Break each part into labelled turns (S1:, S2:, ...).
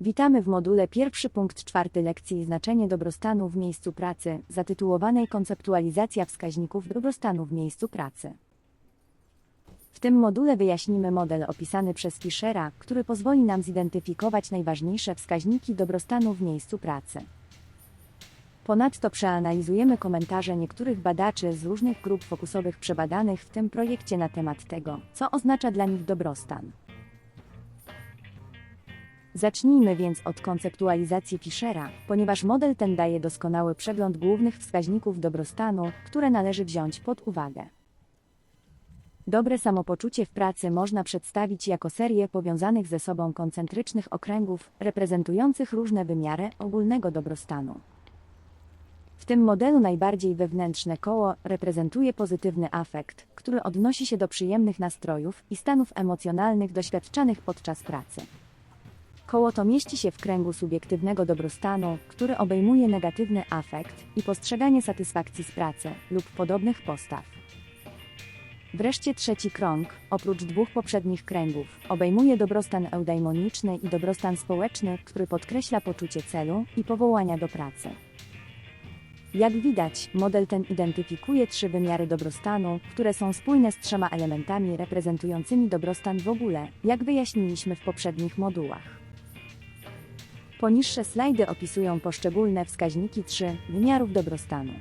S1: Witamy w module pierwszy punkt czwarty lekcji Znaczenie dobrostanu w miejscu pracy, zatytułowanej Konceptualizacja wskaźników dobrostanu w miejscu pracy. W tym module wyjaśnimy model opisany przez Fischera, który pozwoli nam zidentyfikować najważniejsze wskaźniki dobrostanu w miejscu pracy. Ponadto przeanalizujemy komentarze niektórych badaczy z różnych grup fokusowych przebadanych w tym projekcie na temat tego, co oznacza dla nich dobrostan. Zacznijmy więc od konceptualizacji Fischera, ponieważ model ten daje doskonały przegląd głównych wskaźników dobrostanu, które należy wziąć pod uwagę. Dobre samopoczucie w pracy można przedstawić jako serię powiązanych ze sobą koncentrycznych okręgów, reprezentujących różne wymiary ogólnego dobrostanu. W tym modelu najbardziej wewnętrzne koło reprezentuje pozytywny afekt, który odnosi się do przyjemnych nastrojów i stanów emocjonalnych doświadczanych podczas pracy. Koło to mieści się w kręgu subiektywnego dobrostanu, który obejmuje negatywny afekt i postrzeganie satysfakcji z pracy lub podobnych postaw. Wreszcie trzeci krąg, oprócz dwóch poprzednich kręgów, obejmuje dobrostan eudaimoniczny i dobrostan społeczny, który podkreśla poczucie celu i powołania do pracy. Jak widać, model ten identyfikuje trzy wymiary dobrostanu, które są spójne z trzema elementami reprezentującymi dobrostan w ogóle, jak wyjaśniliśmy w poprzednich modułach. Poniższe slajdy opisują poszczególne wskaźniki 3 wymiarów dobrostanu.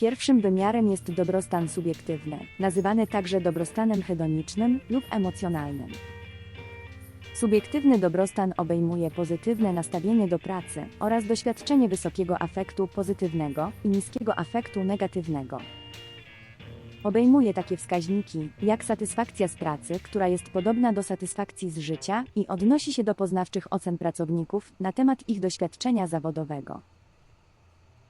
S1: Pierwszym wymiarem jest dobrostan subiektywny, nazywany także dobrostanem hedonicznym lub emocjonalnym. Subiektywny dobrostan obejmuje pozytywne nastawienie do pracy oraz doświadczenie wysokiego afektu pozytywnego i niskiego afektu negatywnego. Obejmuje takie wskaźniki, jak satysfakcja z pracy, która jest podobna do satysfakcji z życia i odnosi się do poznawczych ocen pracowników na temat ich doświadczenia zawodowego.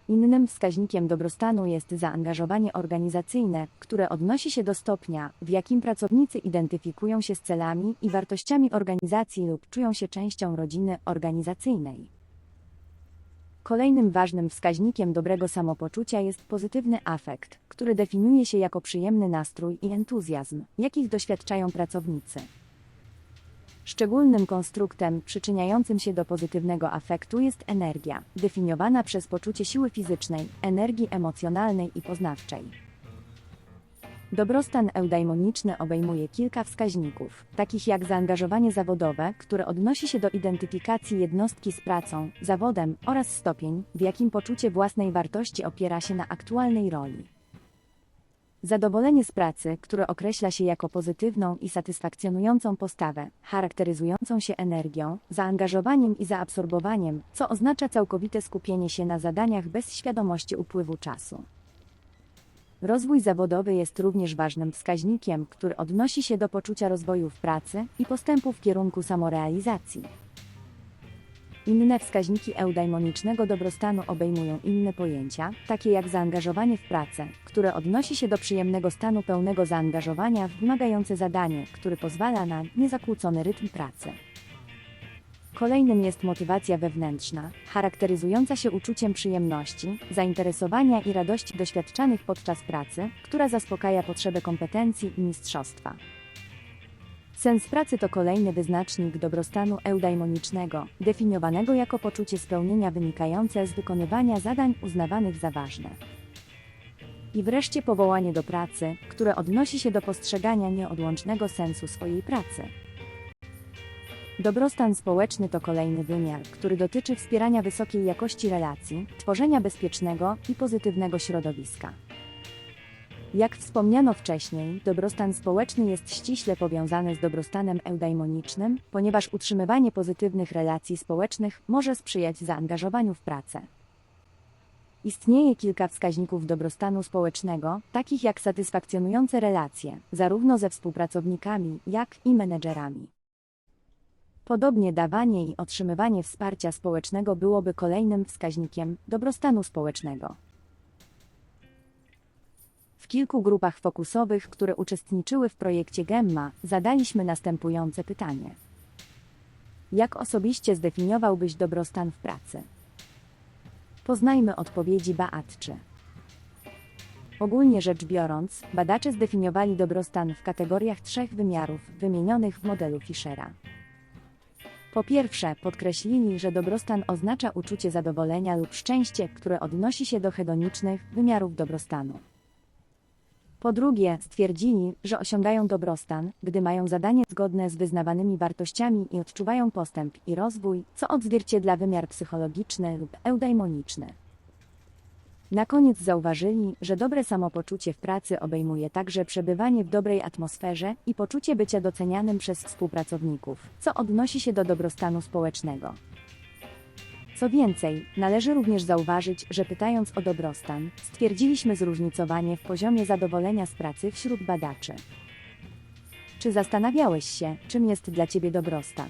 S1: Innym wskaźnikiem dobrostanu jest zaangażowanie organizacyjne, które odnosi się do stopnia, w jakim pracownicy identyfikują się z celami i wartościami organizacji lub czują się częścią rodziny organizacyjnej. Kolejnym ważnym wskaźnikiem dobrego samopoczucia jest pozytywny afekt, który definiuje się jako przyjemny nastrój i entuzjazm, jakich doświadczają pracownicy. Szczególnym konstruktem przyczyniającym się do pozytywnego afektu jest energia, definiowana przez poczucie siły fizycznej, energii emocjonalnej i poznawczej. Dobrostan eudaimoniczny obejmuje kilka wskaźników, takich jak zaangażowanie zawodowe, które odnosi się do identyfikacji jednostki z pracą, zawodem oraz stopień, w jakim poczucie własnej wartości opiera się na aktualnej roli. Zadowolenie z pracy, które określa się jako pozytywną i satysfakcjonującą postawę, charakteryzującą się energią, zaangażowaniem i zaabsorbowaniem, co oznacza całkowite skupienie się na zadaniach bez świadomości upływu czasu. Rozwój zawodowy jest również ważnym wskaźnikiem, który odnosi się do poczucia rozwoju w pracy i postępu w kierunku samorealizacji. Inne wskaźniki eudaimonicznego dobrostanu obejmują inne pojęcia, takie jak zaangażowanie w pracę, które odnosi się do przyjemnego stanu pełnego zaangażowania w wymagające zadanie, który pozwala na niezakłócony rytm pracy. Kolejnym jest motywacja wewnętrzna, charakteryzująca się uczuciem przyjemności, zainteresowania i radości doświadczanych podczas pracy, która zaspokaja potrzebę kompetencji i mistrzostwa. Sens pracy to kolejny wyznacznik dobrostanu eudaimonicznego, definiowanego jako poczucie spełnienia wynikające z wykonywania zadań uznawanych za ważne. I wreszcie powołanie do pracy, które odnosi się do postrzegania nieodłącznego sensu swojej pracy. Dobrostan społeczny to kolejny wymiar, który dotyczy wspierania wysokiej jakości relacji, tworzenia bezpiecznego i pozytywnego środowiska. Jak wspomniano wcześniej, dobrostan społeczny jest ściśle powiązany z dobrostanem eudaimonicznym, ponieważ utrzymywanie pozytywnych relacji społecznych może sprzyjać zaangażowaniu w pracę. Istnieje kilka wskaźników dobrostanu społecznego, takich jak satysfakcjonujące relacje, zarówno ze współpracownikami, jak i menedżerami. Podobnie dawanie i otrzymywanie wsparcia społecznego byłoby kolejnym wskaźnikiem dobrostanu społecznego. W kilku grupach fokusowych, które uczestniczyły w projekcie Gemma, zadaliśmy następujące pytanie. Jak osobiście zdefiniowałbyś dobrostan w pracy? Poznajmy odpowiedzi Beatczy. Ogólnie rzecz biorąc, badacze zdefiniowali dobrostan w kategoriach trzech wymiarów wymienionych w modelu Fischera. Po pierwsze, podkreślili, że dobrostan oznacza uczucie zadowolenia lub szczęście, które odnosi się do hedonicznych wymiarów dobrostanu. Po drugie, stwierdzili, że osiągają dobrostan, gdy mają zadanie zgodne z wyznawanymi wartościami i odczuwają postęp i rozwój, co odzwierciedla wymiar psychologiczny lub eudaimoniczny. Na koniec zauważyli, że dobre samopoczucie w pracy obejmuje także przebywanie w dobrej atmosferze i poczucie bycia docenianym przez współpracowników, co odnosi się do dobrostanu społecznego. Co więcej, należy również zauważyć, że pytając o dobrostan, stwierdziliśmy zróżnicowanie w poziomie zadowolenia z pracy wśród badaczy. Czy zastanawiałeś się, czym jest dla Ciebie dobrostan?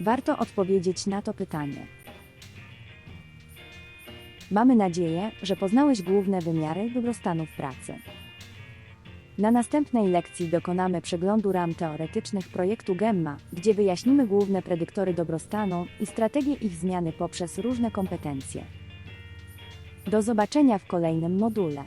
S1: Warto odpowiedzieć na to pytanie. Mamy nadzieję, że poznałeś główne wymiary dobrostanu w pracy. Na następnej lekcji dokonamy przeglądu ram teoretycznych projektu Gemma, gdzie wyjaśnimy główne predyktory dobrostanu i strategie ich zmiany poprzez różne kompetencje. Do zobaczenia w kolejnym module.